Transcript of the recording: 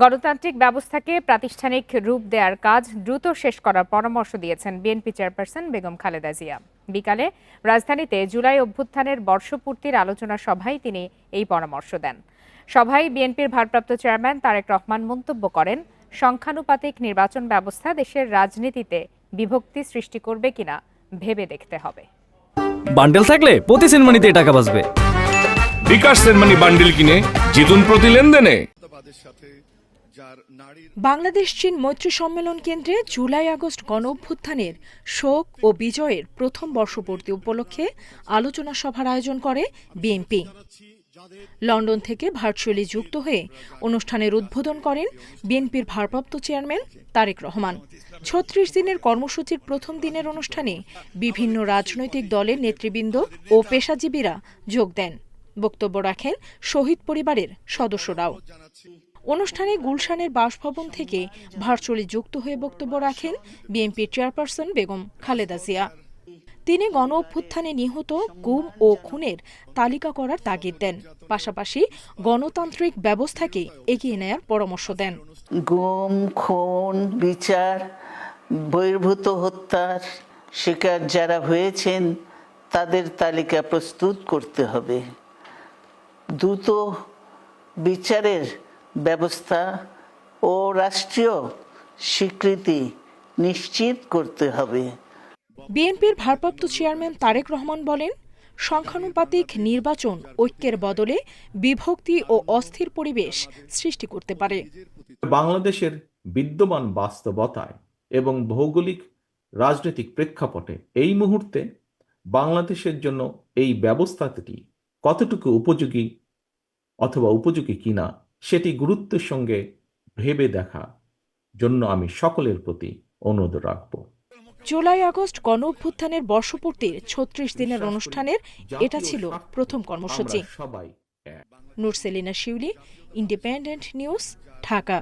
গণতান্ত্রিক ব্যবস্থাকে প্রাতিষ্ঠানিক রূপ দেওয়ার কাজ দ্রুত শেষ করার পরামর্শ দিয়েছেন বিএনপি চেয়ারপারসন বেগম খালেদা জিয়া। বিকালে রাজধানীতে জুলাই অভ্যুত্থানের বর্ষপূর্তির আলোচনা সভায় তিনি এই পরামর্শ দেন। সভায় বিএনপির ভারপ্রাপ্ত চেয়ারম্যান তারেক রহমান মন্তব্য করেন সংখ্যানুপাতিক নির্বাচন ব্যবস্থা দেশের রাজনীতিতে বিভক্তি সৃষ্টি করবে কিনা ভেবে দেখতে হবে। বান্ডেল থাকলে প্রতি সেনমানিতে টাকা বাঁচবে। বিকাশ সেনমানি বান্ডিল কিনে জিতুন প্রতি লেনদেনে। বাংলাদেশ চীন মৈত্রী সম্মেলন কেন্দ্রে জুলাই আগস্ট গণ অভ্যুত্থানের শোক ও বিজয়ের প্রথম বর্ষপূর্তি উপলক্ষে আলোচনা সভার আয়োজন করে বিএনপি। লন্ডন থেকে ভার্চুয়ালি যুক্ত হয়ে অনুষ্ঠানের উদ্বোধন করেন বিএনপির ভারপ্রাপ্ত চেয়ারম্যান তারেক রহমান। ছত্রিশ দিনের কর্মসূচির প্রথম দিনের অনুষ্ঠানে বিভিন্ন রাজনৈতিক দলের নেতৃবৃন্দ ও পেশাজীবীরা যোগ দেন। বক্তব্য রাখেন শহীদ পরিবারের সদস্যরাও। অনুষ্ঠানে গুলশানের বাসভবন থেকে ভার্চুয়ালি যুক্ত হয়ে বক্তব্য রাখেন বিএনপির চেয়ারপারসন বেগম খালেদা জিয়া। তিনি গণ অভ্যুত্থানে নিহত গুম ও খুনের তালিকা করার তাগিদ দেন। পাশাপাশি গণতান্ত্রিক ব্যবস্থাকে এগিয়ে নেয়ার পরামর্শ দেন। গুম, খুন, বিচার, বহির্ভূত হত্যার শিকার যারা হয়েছেন, তাদের তালিকা প্রস্তুত করতে হবে। দ্রুত বিচারের ব্যবস্থা ও রাষ্ট্রীয় স্বীকৃতি নিশ্চিত করতে হবে। বিএনপির ভারপ্রাপ্ত চেয়ারম্যান তারেক রহমান বলেন সংখ্যানুপাতিক নির্বাচন ঐক্যের বদলে বিভক্তি ও অস্থির পরিবেশ সৃষ্টি করতে পারে। বাংলাদেশের বিদ্যমান বাস্তবতায় এবং ভৌগোলিক রাজনৈতিক প্রেক্ষাপটে এই মুহূর্তে বাংলাদেশের জন্য এই ব্যবস্থাটি কতটুকু উপযোগী অথবা উপযোগী কিনা সেটি গুরুত্বের সঙ্গে ভেবে দেখা জন্য আমি সকলের প্রতি অনুরোধ রাখব। জুলাই আগস্ট গণ অভ্যুত্থানের বর্ষপূর্তির ছত্রিশ দিনের অনুষ্ঠানের এটা ছিল প্রথম কর্মসূচি। সবাই নুরসেলিনা শিউলি ইন্ডিপেন্ডেন্ট নিউজ ঢাকা।